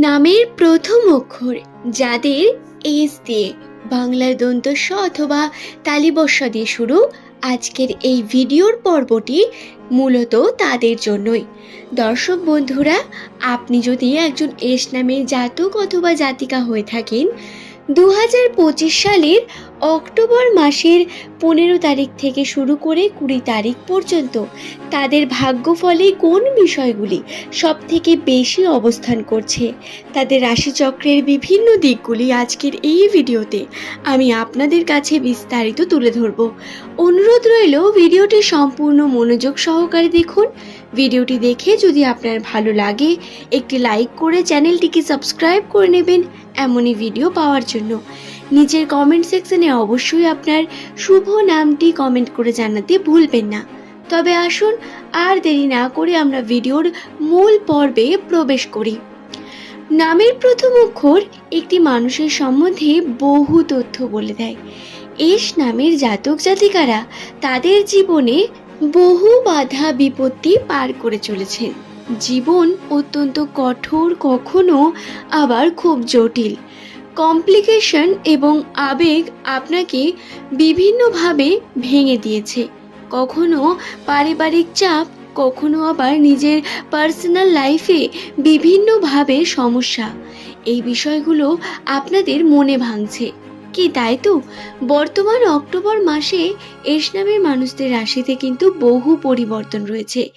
নামের প্রথম অক্ষর যাদের এস দিয়ে বাংলার দন্ত স অথবা তালিবস্য দিয়ে শুরু আজকের এই ভিডিওর পর্বটি মূলত তাদের জন্যই। দর্শক বন্ধুরা, আপনি যদি একজন এস নামের জাতক অথবা জাতিকা হয়ে থাকেন দু হাজার পঁচিশ সালের অক্টোবর মাসের পনেরো তারিখ থেকে শুরু করে কুড়ি তারিখ পর্যন্ত তাদের ভাগ্যফলে কোন বিষয়গুলি সব থেকে বেশি অবস্থান করছে, তাদের রাশিচক্রের বিভিন্ন দিকগুলি আজকের এই ভিডিওতে আমি আপনাদের কাছে বিস্তারিত তুলে ধরব। অনুরোধ রইল, ভিডিওটি সম্পূর্ণ মনোযোগ সহকারে দেখুন। ভিডিওটি দেখে যদি আপনার ভালো লাগে, একটি লাইক করে চ্যানেলটিকে সাবস্ক্রাইব করে নেবেন। এমনই ভিডিও পাওয়ার জন্য। নিচের কমেন্ট সেকশনে অবশ্যই আপনার শুভ নামটি কমেন্ট করে জানাতে ভুলবেন না। তবে আসুন, আর দেরি না করে আমরা ভিডিওর মূল পর্বে প্রবেশ করি। নামের প্রথম অক্ষর একটি মানুষের সম্বন্ধে বহু তথ্য বলে দেয়। এস নামের জাতক জাতিকারা তাদের জীবনে বহু বাধা বিপত্তি পার করে চলেছেন। জীবন অত্যন্ত কঠোর, কখনো আবার খুব জটিল। কমপ্লিকেশন এবং আবেগ আপনাকে বিভিন্নভাবে ভেঙে দিয়েছে। কখনো পারিবারিক চাপ, কখনো আবার নিজের পার্সোনাল লাইফে বিভিন্নভাবে সমস্যা। এই বিষয়গুলো আপনাদের মনে ভাঙছে। কি তাই তো? বর্তমান অক্টোবর মাসে এস নামের মানুষদের রাশিতে কিন্তু বহু পরিবর্তন রয়েছে।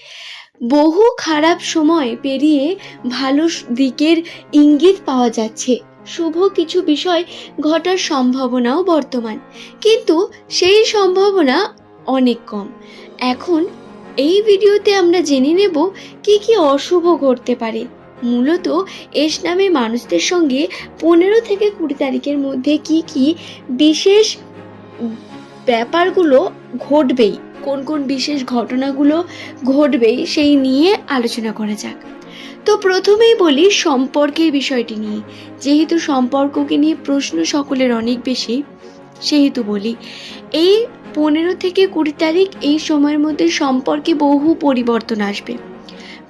বহু খারাপ সময় পেরিয়ে ভালো দিকের ইঙ্গিত পাওয়া যাচ্ছে। শুভ কিছু বিষয় ঘটার সম্ভাবনাও বর্তমান। কিন্তু সেই সম্ভাবনা অনেক কম। এখন এই ভিডিওতে আমরা জেনে নেব কি কি অশুভ ঘটতে পারে। মূলত এস নামে মানুষদের সঙ্গে পনেরো থেকে কুড়ি তারিখের মধ্যে কি কি বিশেষ ব্যাপারগুলো ঘটবেই। কোন কোন বিশেষ ঘটনাগুলো ঘটবে সেই নিয়ে আলোচনা করা যাক। তো প্রথমেই বলি সম্পর্কের বিষয়টি নিয়ে। যেহেতু সম্পর্ককে নিয়ে প্রশ্ন সকলের অনেক বেশি, সেহেতু বলি, এই পনেরো থেকে কুড়ি তারিখ এই সময়ের মধ্যে সম্পর্কে বহু পরিবর্তন আসবে।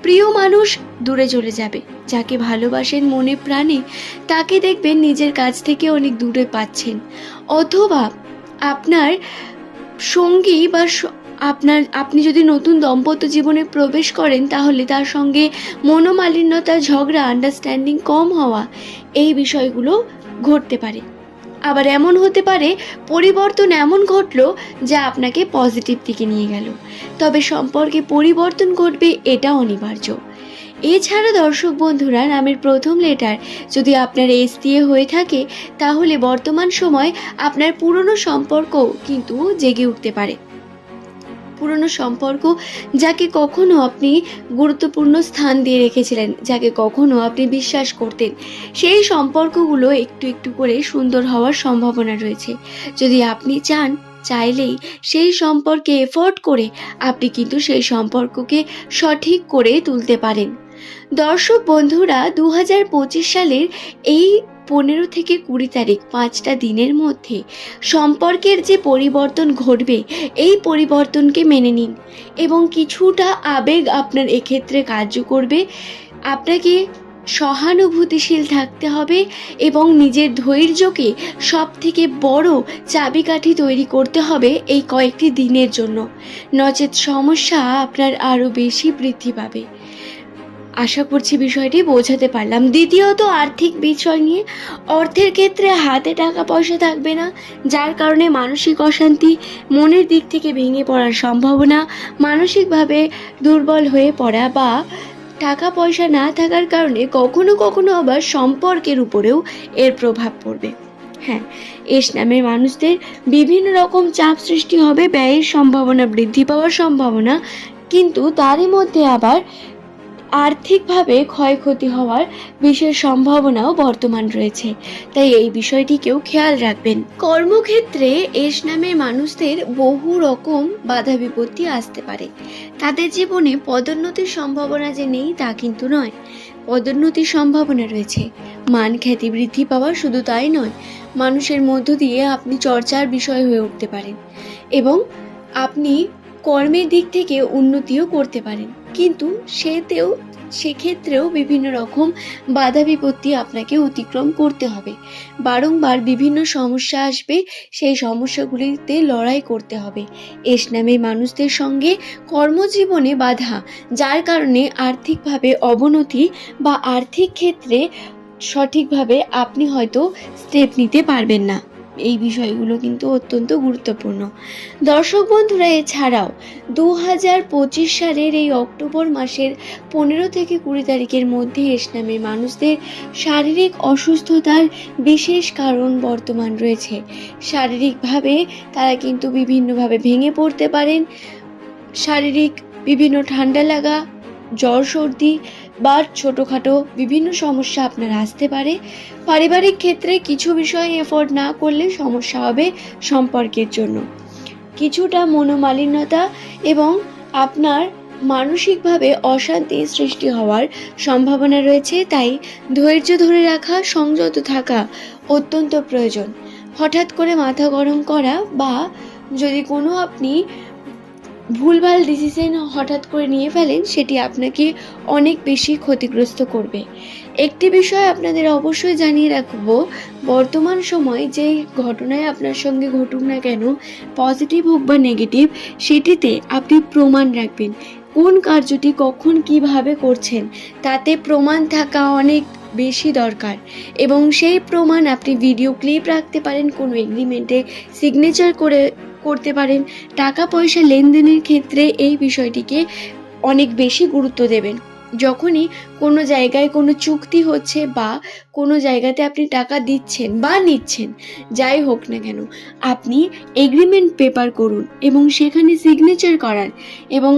প্রিয় মানুষ দূরে চলে যাবে, যাকে ভালোবাসেন মনে প্রাণে, তাকে দেখবেন নিজের কাছ থেকে অনেক দূরে পাচ্ছেন। অথবা আপনার সঙ্গী বা আপনার, আপনি যদি নতুন দম্পত্য জীবনে প্রবেশ করেন, তাহলে তার সঙ্গে মনোমালিন্যতা ঝগড়া আন্ডারস্ট্যান্ডিং কম হওয়া, এই বিষয়গুলো ঘটতে পারে। আবার এমন হতে পারে, পরিবর্তন এমন ঘটলো, যা আপনাকে পজিটিভ দিকে নিয়ে গেল। তবে সম্পর্কে পরিবর্তন ঘটবে এটা অনিবার্য। এছাড়া দর্শক বন্ধুরা, নামের প্রথম লেটার যদি আপনার এস দিয়ে হয়ে থাকে, তাহলে বর্তমান সময় আপনার পুরনো সম্পর্ক কিন্তু জেগে উঠতে পারে। পুরনো সম্পর্ক যাকে কখনো আপনি গুরুত্বপূর্ণ স্থান দিয়ে রেখেছিলেন, যাকে কখনো আপনি বিশ্বাস করতেন। সেই সম্পর্কগুলো একটু একটু করে সুন্দর হওয়ার সম্ভাবনা রয়েছে। যদি আপনি চান, চাইলেই সেই সম্পর্কে এফোর্ট করে আপনি কিন্তু সেই সম্পর্ককে সঠিক করে তুলতে পারেন। দর্শক বন্ধুরা দু হাজার পঁচিশ সালের এই পনেরো থেকে কুড়ি তারিখ, পাঁচটা দিনের মধ্যে সম্পর্কের যে পরিবর্তন ঘটবে, এই পরিবর্তনকে মেনে নিন এবং কিছুটা আবেগ আপনার এক্ষেত্রে কার্য করবে। আপনাকে সহানুভূতিশীল থাকতে হবে এবং নিজের ধৈর্যকে সব থেকে বড় চাবিকাঠি তৈরি করতে হবে এই কয়েকটি দিনের জন্য। নচেত সমস্যা আপনার আরও বেশি বৃদ্ধি পাবে। আশা করছি বিষয়টি বোঝাতে পারলাম। দ্বিতীয়ত, আর্থিক বিষয় নিয়ে অর্থের ক্ষেত্রে হাতে টাকা পয়সা থাকবে না, যার কারণে মানসিক অশান্তি মনের দিক থেকে ভেঙে পড়ার সম্ভাবনা, মানসিকভাবে দুর্বল হয়ে পড়া বা টাকা পয়সা না থাকার কারণে কখনো কখনো আবার সম্পর্কের উপরেও এর প্রভাব পড়বে। হ্যাঁ এস নামের মানুষদের বিভিন্ন রকম চাপ সৃষ্টি হবে, ব্যয়ের সম্ভাবনা বৃদ্ধি পাওয়ার সম্ভাবনা, কিন্তু তারই মধ্যে আবার আর্থিকভাবে ক্ষয়ক্ষতি হওয়ার বিশেষ সম্ভাবনাও বর্তমান রয়েছে। তাই এই বিষয়টিকেও খেয়াল রাখবেন। কর্মক্ষেত্রে এস নামের মানুষদের বহু রকম বাধা বিপত্তি আসতে পারে। তাদের জীবনে পদোন্নতির সম্ভাবনা যে নেই তা কিন্তু নয়। পদোন্নতির সম্ভাবনা রয়েছে। মান খ্যাতি বৃদ্ধি পাওয়া শুধু তাই নয়, মানুষের মধ্য দিয়ে আপনি চর্চার বিষয় হয়ে উঠতে পারেন এবং আপনি কর্মের দিক থেকে উন্নতিও করতে পারেন। কিন্তু সেতেও, সেক্ষেত্রেও বিভিন্ন রকম বাধা বিপত্তি আপনাকে অতিক্রম করতে হবে। বারংবার বিভিন্ন সমস্যা আসবে, সেই সমস্যাগুলিতে লড়াই করতে হবে। এস নামের মানুষদের সঙ্গে কর্মজীবনে বাধা, যার কারণে আর্থিকভাবে অবনতি বা আর্থিক ক্ষেত্রে সঠিকভাবে আপনি হয়তো স্টেপ নিতে পারবেন না। এই বিষয়গুলো কিন্তু অত্যন্ত গুরুত্বপূর্ণ। দর্শক বন্ধুরা, এছাড়াও দু হাজার পঁচিশ সালের এই অক্টোবর মাসের পনেরো থেকে কুড়ি তারিখের মধ্যে এস নামের মানুষদের শারীরিক অসুস্থতার বিশেষ কারণ বর্তমান রয়েছে। শারীরিকভাবে তারা কিন্তু বিভিন্নভাবে ভেঙে পড়তে পারেন। শারীরিক বিভিন্ন ঠান্ডা লাগা, জ্বর সর্দি বা ছোটোখাটো বিভিন্ন সমস্যা আপনার আসতে পারে। পারিবারিক ক্ষেত্রে কিছু বিষয়ে এফোর্ড না করলে সমস্যা হবে সম্পর্কের জন্য। কিছুটা মনোমালিন্যতা এবং আপনার মানসিকভাবে অশান্তির সৃষ্টি হওয়ার সম্ভাবনা রয়েছে, তাই ধৈর্য ধরে রাখা, সংযত থাকা অত্যন্ত প্রয়োজন। হঠাৎ করে মাথা গরম করা বা যদি কোনো আপনি ভুলভাল ডিসিশন হঠাৎ করে নিয়ে ফেলেন, সেটি আপনাকে অনেক বেশি ক্ষতিগ্রস্ত করবে। একটি বিষয় আপনাদের অবশ্যই জানিয়ে রাখব, বর্তমান সময়ে যে ঘটনায় আপনার সঙ্গে ঘটুক না কেন পজিটিভ হোক বা নেগেটিভ সেটিতে আপনি প্রমাণ রাখবেন। কোন কার্যটি কখন কীভাবে করছেন, তাতে প্রমাণ থাকা অনেক বেশি দরকার। এবং সেই প্রমাণ আপনি ভিডিও ক্লিপ রাখতে পারেন, কোনো এগ্রিমেন্টে সিগনেচার করে করতে পারেন টাকা পয়সা লেনদেনের ক্ষেত্রে এই বিষয়টিকে অনেক বেশি গুরুত্ব দেবেন। যখনই কোনো জায়গায় কোনো চুক্তি হচ্ছে বা কোনো জায়গাতে আপনি টাকা দিচ্ছেন বা নিচ্ছেন, যাই হোক না কেন, আপনি এগ্রিমেন্ট পেপার করুন এবং সেখানে সিগনেচার করান এবং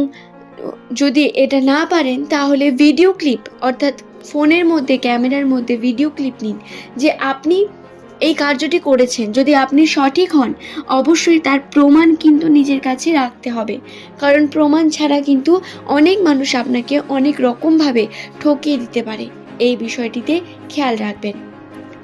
যদি এটা না পারেন, তাহলে ভিডিও ক্লিপ অর্থাৎ ফোনের মধ্যে ক্যামেরার মধ্যে ভিডিও ক্লিপ নিন যে আপনি এই কার্যটি করেছেন। যদি আপনি সঠিক হন, অবশ্যই তার প্রমাণ কিন্তু নিজের কাছে রাখতে হবে। কারণ প্রমাণ ছাড়া কিন্তু অনেক মানুষ আপনাকে অনেক রকমভাবে ঠকিয়ে দিতে পারে। এই বিষয়টিতে খেয়াল রাখবেন।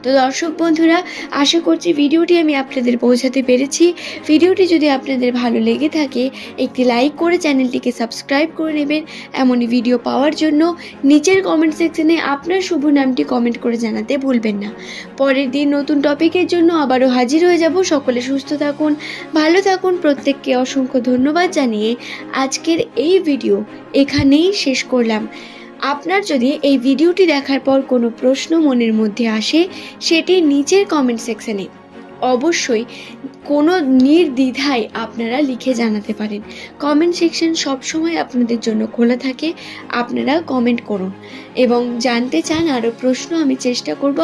তো দর্শক বন্ধুরা, আশা করছি ভিডিওটি আমি আপনাদের পৌঁছাতে পেরেছি। ভিডিওটি যদি আপনাদের ভালো লেগে থাকে, একটি লাইক করে চ্যানেলটিকে সাবস্ক্রাইব করে নেবেন। এমনই ভিডিও পাওয়ার জন্য নিচের কমেন্ট সেকশনে আপনার শুভ নামটি কমেন্ট করে জানাতে ভুলবেন না। পরের দিন নতুন টপিকের জন্য আবারও হাজির হয়ে যাব। সকলে সুস্থ থাকুন, ভালো থাকুন। প্রত্যেককে অসংখ্য ধন্যবাদ জানিয়ে আজকের এই ভিডিও এখানেই শেষ করলাম। আপনার যদি এই ভিডিওটি দেখার পর কোনো প্রশ্ন মনের মধ্যে আসে, সেটি নিচের কমেন্ট সেকশানে অবশ্যই কোনো নির্দ্বিধায় আপনারা লিখে জানাতে পারেন। কমেন্ট সেকশন সবসময় আপনাদের জন্য খোলা থাকে, আপনারা কমেন্ট করুন এবং জানতে চান আরও প্রশ্ন, আমি চেষ্টা করব